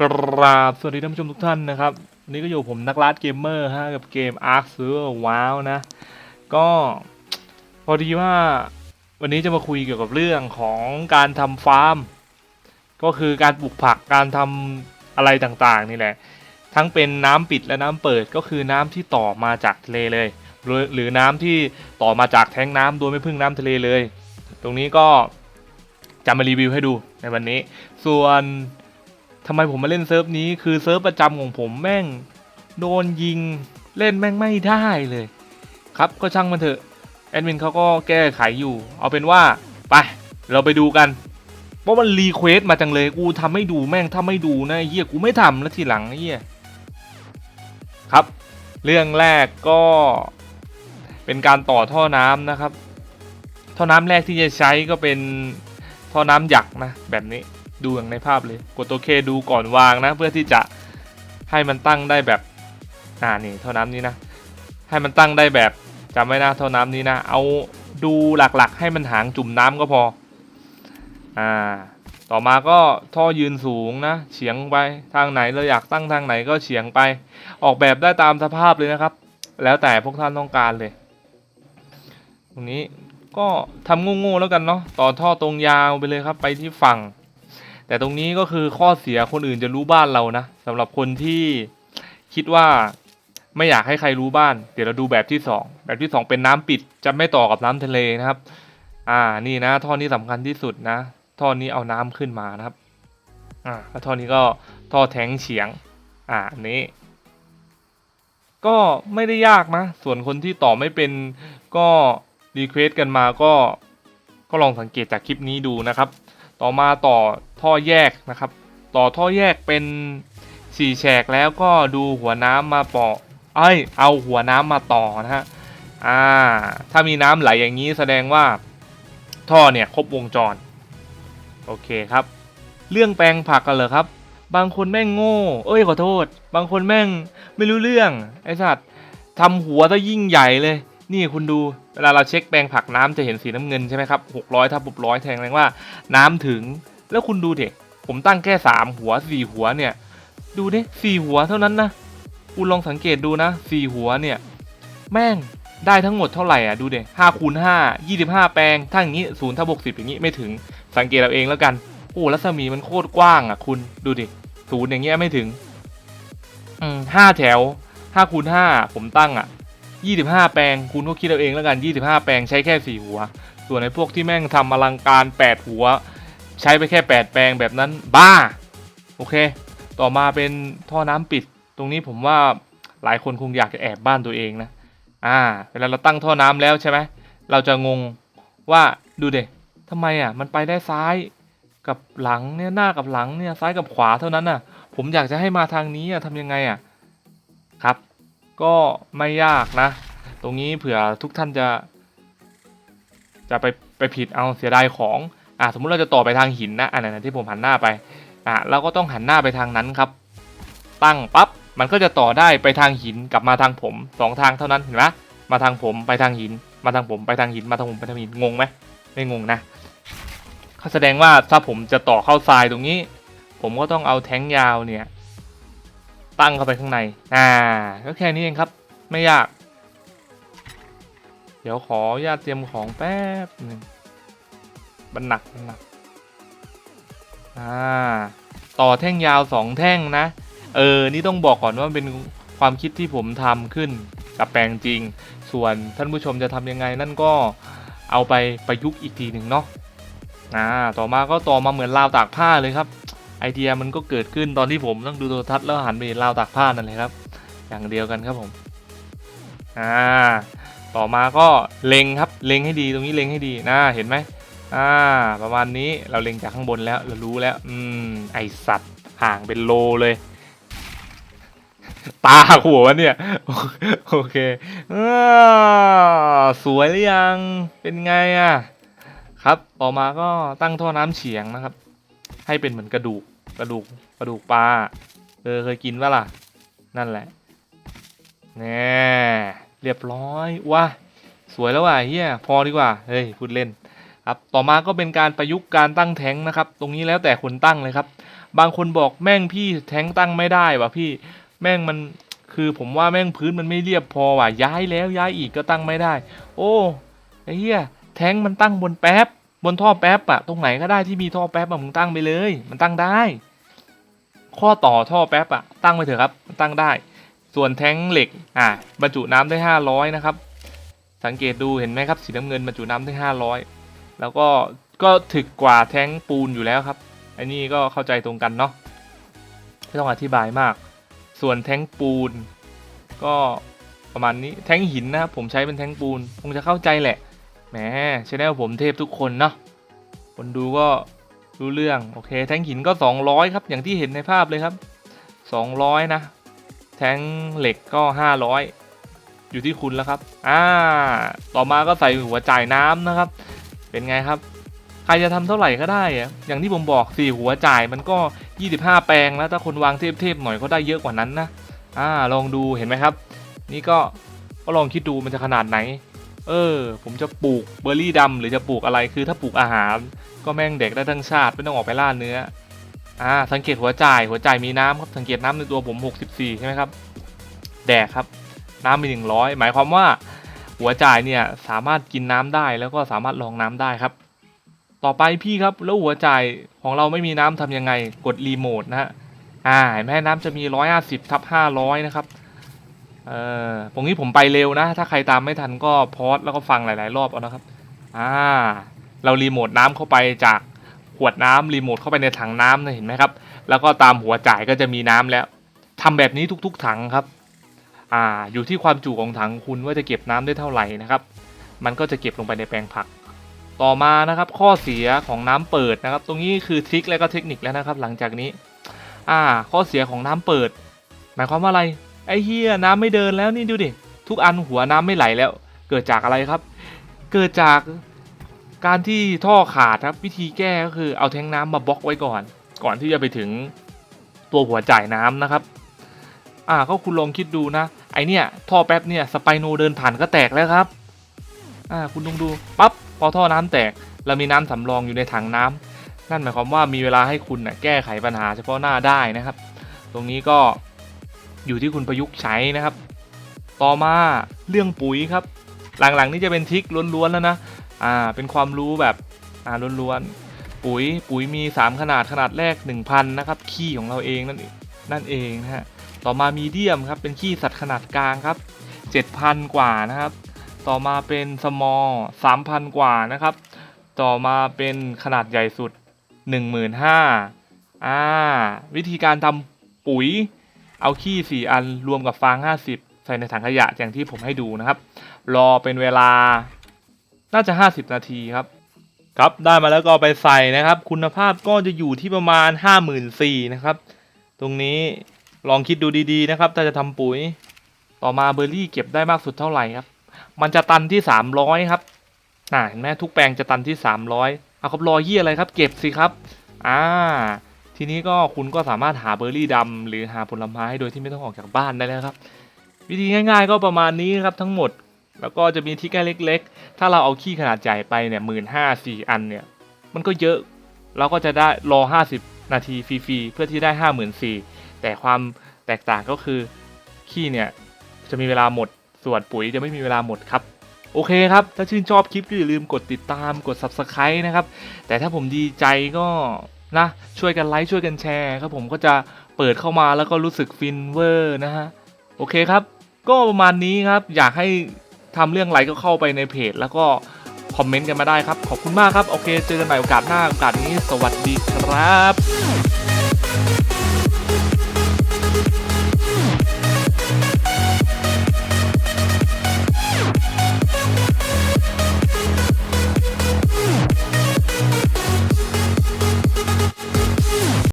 กราบสวัสดีท่านผู้ชมทุกท่านนะครับวันนี้ก็อยู่ผมนักล่าเกมเมอร์ฮะกับเกม Ark Server WoW นะ ก็พอดีว่าวันนี้จะมาคุยเกี่ยวกับเรื่องของการทำฟาร์ม ก็คือการปลูกผักการทำอะไรต่างๆ นี่แหละ ทั้งเป็นน้ำปิดและน้ำเปิดก็คือน้ำที่ต่อมาจากทะเลเลย หรือหรือน้ำที่ต่อมาจากแท้งน้ำโดยไม่พึ่งน้ำทะเลเลย ตรงนี้ก็จะมารีวิวให้ดูในวันนี้ ส่วน ทำไมผมมาเล่นเซิร์ฟนี้คือเซิร์ฟประจำของผมแม่ง โดนยิงเล่นแม่งไม่ได้เลย ครับก็ช่างมันเถอะแอดมินเขาก็แก้ไขอยู่ เอาเป็นว่า ไป เราไปดูกันเพราะมันรีเควสมาจังเลยกูทำให้ดูแม่งถ้าไม่ดูนะเหี้ยกูไม่ทำแล้วทีหลังเหี้ยครับ เรื่องแรกก็เป็นการต่อท่อน้ำนะครับ ท่อน้ำแรกที่จะใช้ก็เป็นท่อน้ำหยักนะแบบนี้ ดูอย่างในภาพเลย กดตัวเคดูก่อนวางนะ เพื่อที่จะให้มันตั้งได้แบบอ่านี่เท่อน้ำนี้นะ ให้มันตั้งได้แบบจำไว้นะเท่อน้ำนี้นะ เอาดูหลักๆ ให้มันหางจุ่มน้ำก็พออ่าต่อมาก็ท่อยืนสูงนะเฉียงไปทางไหนเราอยากตั้งทางไหนก็เฉียงไป ออกแบบได้ตามสภาพเลยนะครับ แล้วแต่พวกท่านต้องการเลย ตรงนี้ก็ทำโง่ๆแล้วกันเนาะต่อท่อตรงยาวไปเลยครับ ไปที่ฝั่ง แต่ตรงนี้ก็คือข้อเสียคนอื่นจะรู้บ้านเรานะสำหรับคนที่คิดว่าไม่อยากให้ใครรู้บ้าน เดี๋ยวเราดูแบบที่สองแบบที่สองเป็นน้ำปิดจะไม่ต่อกับน้ำทะเลนะครับ อ่านี่นะ ท่อนี้สำคัญที่สุดนะ ท่อนี้เอาน้ำขึ้นมานะครับ อ่าแล้วท่อนี้ก็ท่อแทงเฉียง อ่านนี้ ก็ไม่ได้ยากนะ ส่วนคนที่ต่อไม่เป็นก็รีเควสกันมาก็ก็ลองสังเกตจากคลิปนี้ดูนะครับ ต่อมาต่อท่อแยกนะครับ ต่อท่อแยกเป็นสี่แฉกแล้วก็ดูหัวน้ำมาปอเอ้ยเอาหัวน้ำมาต่อนะฮะอ่าถ้ามีน้ำไหลอย่างนี้แสดงว่าท่อเนี่ยครบวงจร โอเคครับ เรื่องแปลงผักกันเหรอครับ บางคนแม่งโง่ เอ้ยขอโทษ บางคนแม่งไม่รู้เรื่องไอ้สัตว์ทำหัวซะยิ่งใหญ่เลย นี่คุณดูเวลาเราเช็คแปลงผักน้ำจะเห็นสีน้ำเงินใช่ไหมครับ600ทับ600แทงแรงว่าน้ำถึง แล้วคุณดูเด็กผมตั้งแค่สามหัวสี่หัวเนี่ย ดูดิสี่หัวเท่านั้นนะคุณลองสังเกตดูนะสี่หัวเนี่ย แม่งได้ทั้งหมดเท่าไหร่อะดูเด็ห้าคูณห้ายี่สิบห้าแปลงถ้าอย่างนี้ศูนย์ถ้าบวกสิบอย่างนี้ไม่ถึงสังเกตเอาเองแล้วกันโอ้รัศมีมันโคตรกว้างอะ คุณดูดิศูนย์อย่างเงี้ยไม่ถึงอืมห้าแถวห้าคูณห้าผมตั้งอะ ยี่สิบห้าแปลงคุณก็คิดเอาเองแล้วกันยี่สิบห้าแปลงใช้แค่สี่หัว ส่วนในพวกที่แม่งทำอลังการแปดหัว ใช้ไปแค่แปดแปลงแบบนั้นบ้า โอเค ต่อมาเป็นท่อน้ำปิด ตรงนี้ผมว่าหลายคนคงอยากจะแอบบ้านตัวเองนะ อ่า เวลาเราตั้งท่อน้ำแล้วใช่ไหม เราจะงงว่าดูเด็ทำไมอะ มันไปได้ซ้ายกับหลังเนี่ยหน้ากับหลังเนี่ยซ้ายกับขวาเท่านั้นน่ะ ผมอยากจะให้มาทางนี้อะทำยังไงอะครับ ก็ไม่ยากนะ ตรงนี้เผื่อทุกท่านจะ จะไปไปผิดเอาเสียดายของอ่าสมมุติเราจะต่อไปทางหินนะอันนั้นที่ผมหันหน้าไปอะเราก็ต้องหันหน้าไปทางนั้นครับ ตั้งปั๊บมันก็จะต่อได้ไปทางหินกลับมาทางผมสองทางเท่านั้นเห็นไหมมาทางผมไปทางหิน มาทางผมไปทางหินมาทางผมไปทางหินงงไหมไม่งงนะเขาแสดงว่าถ้าผมจะต่อเข้าทรายตรงนี้ ผมก็ต้องเอาแท้งยาวเนี่ย ตั้งเข้าไปข้างใน อ่า ก็แค่นี้เองครับ ไม่ยาก เดี๋ยวขอญาตเตรียมของแป๊บหนึ่งมันหนักมันหนัก อ่า ต่อแท่งยาวสองแท่งนะ เออ นี่ต้องบอกก่อนว่าเป็นความคิดที่ผมทำขึ้นกับแปลงจริง ส่วนท่านผู้ชมจะทำยังไงนั่นก็เอาไปประยุกต์อีกทีหนึ่งเนาะ อ่า ต่อมาก็ต่อมาเหมือนราวตากผ้าเลยครับ ไอเดียมันก็เกิดขึ้นตอนที่ผมต้องดูโทรทัศน์แล้วหันไปเห็นราวตากผ้านั่นเลยครับ อย่างเดียวกันครับผมอ่าต่อมาก็เล็งครับเล็งให้ดีตรงนี้เล็งให้ดีนะเห็นไหมอ่าประมาณนี้เราเล็งจากข้างบนแล้วเรารู้แล้วอืมไอสัตว์ห่างเป็นโลเลย ตาหัววะเนี่ยโอเคอาสวยหรือยังเป็นไงอะครับต่อมาก็ตั้งท่อน้ำเฉียงนะครับ ให้เป็นเหมือนกระดูกกระดูกกระดูกปลาเออเคยกินปะล่ะ นั่นแหละแน่เรียบร้อยว้าสวยแล้วว่ะเฮียพอดีกว่าเฮ้ยพูดเล่นครับต่อมาก็เป็นการประยุกต์การตั้งแท้งนะครับ ตรงนี้แล้วแต่คนตั้งเลยครับ บางคนบอกแม่งพี่แท้งตั้งไม่ได้ว่ะพี่แม่งมันคือผมว่าแม่งพื้นมันไม่เรียบพอว่ะย้ายแล้วย้ายอีกก็ตั้งไม่ได้ โอ้ไอ้เหี้ยแท้งมันตั้งบนแป๊บ บนท่อแป๊บอะตรงไหนก็ได้ที่มีท่อแป๊บอะมึงตั้งไปเลย มันตั้งได้ ข้อต่อท่อแป๊บอะตั้งไปเถอะครับมันตั้งได้ ส่วนแท้งเหล็กอ่าบรรจุน้ำได้ห้าร้อยนะครับ สังเกตดูเห็นไหมครับสีน้ำเงินบรรจุน้ำได้ห้าร้อยแล้วก็ก็ถึกกว่าแท้งปูนอยู่แล้วครับอันนี้ก็เข้าใจตรงกันเนาะไม่ต้องอธิบายมาก ส่วนแท้งปูน ก็ประมาณนี้แท้งหินนะครับผมใช้เป็นแท้งปูน คงจะเข้าใจแหละ มชแนลผมเทพทุกคนเนาะคนดูก็รู้เรื่อง โอเค แท้งหินก็ 200 ครับ อย่างที่เห็นในภาพเลยครับ 200 นะ แท้งเหล็กก็ 500 อยู่ที่คุณแล้วครับ อ่า ต่อมาก็ใส่หัวจ่ายน้ำนะครับ เป็นไงครับ ใครจะทำเท่าไหร่ก็ได้อะอย่างที่ผมบอกสี่หัวจ่ายมันก็ 25 แปลงแล้ว ถ้าคนวางเทพๆหน่อยก็ได้เยอะกว่านั้นนะ อ่า ลองดู เห็นไหมครับ นี่ก็ ก็ลองคิดดูมันจะขนาดไหน เออ ผมจะปลูกเบอร์รี่ดำหรือจะปลูกอะไรคือถ้าปลูกอาหาร ก็แม่งเด็กได้ทั้งชาติไม่ต้องออกไปล่าเนื้ออ่าสังเกตหัวจ่ายหัวจ่ายมีน้ำครับสังเกตน้ำในตัวผม 64 ใช่ไหมครับ แดกครับ น้ำมี 100 หมายความว่า หัวจ่ายเนี่ยสามารถกินน้ำได้แล้วก็สามารถรองน้ำได้ครับ ต่อไปพี่ครับแล้วหัวจ่ายของเราไม่มีน้ำทำยังไงกดรีโมทนะฮะอ่าเห็นไหมน้ำจะมี 150ทับ500 นะครับ เออตรงนี้ผมไปเร็วนะ ถ้าใครตามไม่ทันก็พอสแล้วก็ฟังหลาย ๆ รอบเอานะครับ อ่า เรารีโมทน้ำเข้าไปจากขวดน้ำรีโมทเข้าไปในถังน้ำนะเห็นไหมครับ แล้วก็ตามหัวจ่ายก็จะมีน้ำแล้วทำแบบนี้ทุก ๆ ถังครับ อ่า อยู่ที่ความจุของถังคุณว่าจะเก็บน้ำได้เท่าไหร่นะครับ มันก็จะเก็บลงไปในแปลงผัก ต่อมานะครับ ข้อเสียของน้ำเปิดนะครับ ตรงนี้คือทริคและก็เทคนิคแล้วนะครับ หลังจากนี้ อ่า ข้อเสียของน้ำเปิด หมายความว่าอะไร ไอ้เฮียน้ำไม่เดินแล้วนี่ดูดิทุกอันหัวน้ำไม่ไหลแล้ว เกิดจากอะไรครับ เกิดจากการที่ท่อขาดครับวิธีแก้ก็คือเอาแทงน้ำมาบล็อกไว้ก่อน ก่อนที่จะไปถึงตัวหัวจ่ายน้ำนะครับ อ่าก็คุณลองคิดดูนะ ไอเนี่ยท่อแป๊บเนี่ยสไปโนเดินผ่านก็แตกแล้วครับอ่าคุณลองดูปั๊บพอท่อน้ำแตกเรามีน้ำสำรองอยู่ในถังน้ำนั่นหมายความว่ามีเวลาให้คุณนะแก้ไขปัญหาเฉพาะหน้าได้นะครับ ตรงนี้ก็ อยู่ที่คุณประยุกต์ใช้นะครับ ต่อมาเรื่องปุ๋ยครับ หลังๆนี่จะเป็นทริคล้วนๆแล้วนะอ่าเป็นความรู้แบบอ่าล้วนๆปุ๋ยปุ๋ยมี 3 ขนาดขนาดแรก 1,000นะครับขี้ของเราเองนั่นเองนั่นเองนะฮะต่อมามีเดียมครับเป็นขี้สัตว์ขนาดกลางครับ7,000 กว่านะครับ ต่อมาเป็นสมอล3,000 กว่านะครับ ต่อมาเป็นขนาดใหญ่สุด 15,000อ่าวิธีการทำปุ๋ย เอาขี้4อันรวมกับฟาง50ใส่ในถังขยะอย่างที่ผมให้ดูนะครับ รอเป็นเวลาน่าจะ 50 นาทีครับ ครับได้มาแล้วก็เอาไปใส่นะครับ คุณภาพก็จะอยู่ที่ประมาณ 54,000นะครับ ตรงนี้ลองคิดดูดีๆนะครับ ถ้าจะทำปุ๋ย ต่อมาเบอร์รี่เก็บได้มากสุดเท่าไหร่ครับ มันจะตันที่ 300 ครับน่าเห็นไหมทุกแปลงจะตันที่ 300เอาครับรอเยี่ยอะไรครับ เก็บสิครับ อ่า ทีนี้ก็คุณก็สามารถหาเบอร์รี่ดำหรือหาผลไม้โดยที่ไม่ต้องออกจากบ้านได้แล้วครับ วิธีง่าย ๆ ก็ประมาณนี้ครับทั้งหมด แล้วก็จะมีที่แก้เล็ก ๆ ถ้าเราเอาขี้ขนาดใหญ่ไปเนี่ยหมื่นห้าสี่อันเนี่ย มันก็เยอะเราก็จะได้รอ 50 นาทีฟรีๆเพื่อที่ได้ 5 4 0 0 0แต่ความแตกต่างก็คือขี้เนี่ยจะมีเวลาหมดส่วนปุ๋ยจะไม่มีเวลาหมดครับ โอเคครับ ถ้าชื่นชอบคลิปก็อย่าลืมกดติดตามกด Subscribe นะครับ แต่ถ้าผมดีใจก็ นะช่วยกันไลค์ช่วยกันแชร์ครับผมก็จะเปิดเข้ามาแล้วก็รู้สึกฟินเวอร์นะฮะโอเคครับ ก็ประมาณนี้ครับอยากให้ทำเรื่องอะไรก็เข้าไปในเพจ แล้วก็คอมเมนต์กันมาได้ครับ ขอบคุณมากครับ โอเค เจอกันใหม่โอกาสหน้าโอกาสนี้ สวัสดีครับ